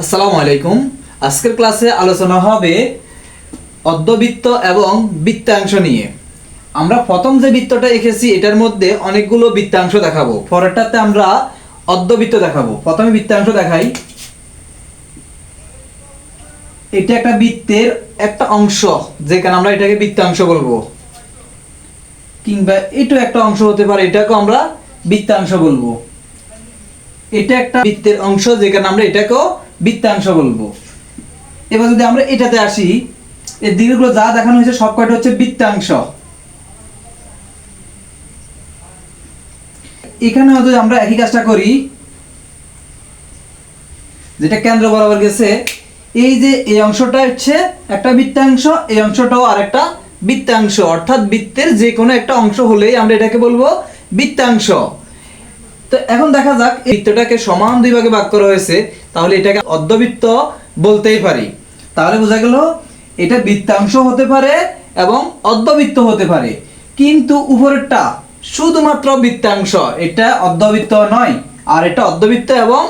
আসসালামু আলাইকুম। আজকের ক্লাসে আলোচনা হবে অর্ধবৃত্ত এবং বৃত্তাংশ নিয়ে। আমরা প্রথম যে বৃত্তটা এঁকেছি, এটার মধ্যে অনেকগুলো বৃত্তাংশ দেখাবো। পরেরটাতে আমরা অর্ধবৃত্ত দেখাবো। প্রথমে বৃত্তাংশ দেখাই। এটা একটা বৃত্তের একটা অংশ, যেখানে আমরা এটাকে বৃত্তাংশ বলব। কিংবা এটাও একটা অংশ হতে পারে, এটাকেও আমরা বৃত্তাংশ বলব। এটা একটা বৃত্তের অংশ, যেখানে আমরা এটাকেও বৃত্তাংশ বলব। এবার যদি আমরা এটাতে আসি, এর দিকগুলো যা দেখানো হয়েছে সব কয়টা হচ্ছে বৃত্তাংশ। এখানে যদি আমরা একই কাজটা করি, যেটা কেন্দ্র বরাবর গেছে। এই যে এই অংশটা হচ্ছে একটা বৃত্তাংশ, এই অংশটাও আরেকটা বৃত্তাংশ। অর্থাৎ বৃত্তের যে কোনো একটা অংশ হলেই আমরা এটাকে বলব বৃত্তাংশ। তো এখন দেখা যাক, এই বৃত্তটাকে সমান দুই ভাগে ভাগ করা হয়েছে। তাহলে এটাকে অর্ধবৃত্ত বলতেই পারি। তাহলে বোঝা গেল, এটা বৃত্তাংশ হতে পারে এবং অর্ধবৃত্ত হতে পারে। কিন্তু উপরেরটা শুধুমাত্র বৃত্তাংশ, এটা অর্ধবৃত্ত নয়, আর এটা অর্ধবৃত্ত এবং